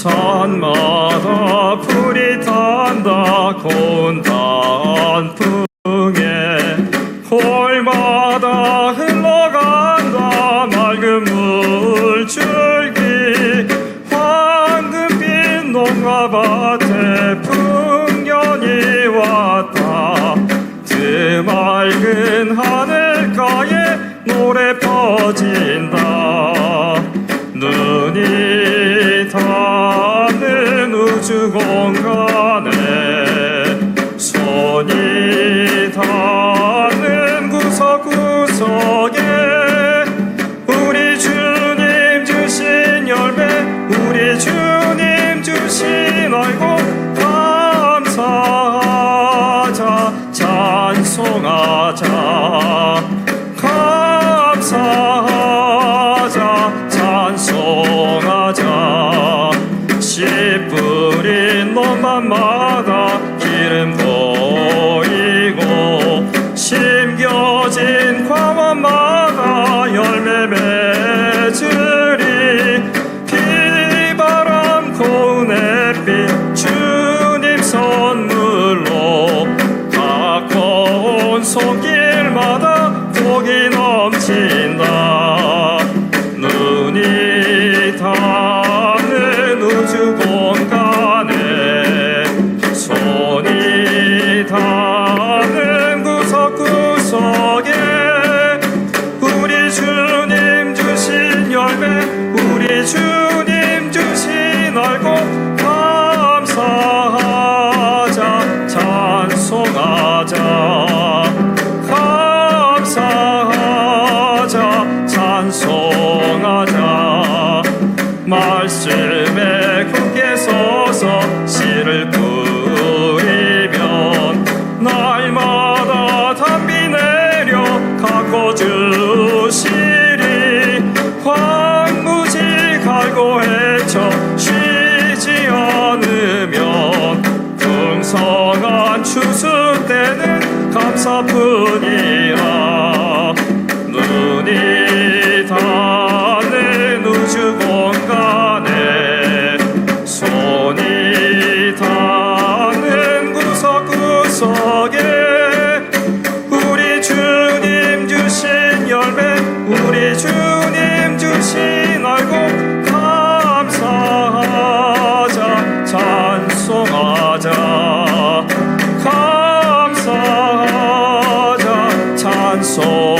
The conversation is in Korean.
산마다 불이 탄다. 고운 단풍에 홀마다 흘러간다. 맑은 물줄기 황금빛 농가밭에 풍년이 왔다. 드맑은 하늘가에 노래 퍼진다. 눈이 공간에 손이 닿 씨 뿌린 놈만마다 기름 보이고 심겨진 광원마다 열매 맺으리 비바람 고운 햇빛 주님 선물로 가까운 손길마다 복이 넘친다 우리 주님 뿐이라 눈이 닿는 우주 공간에 손이 닿는 구석구석에 우리 주님 주신 열매 우리 주님 주신 canzone.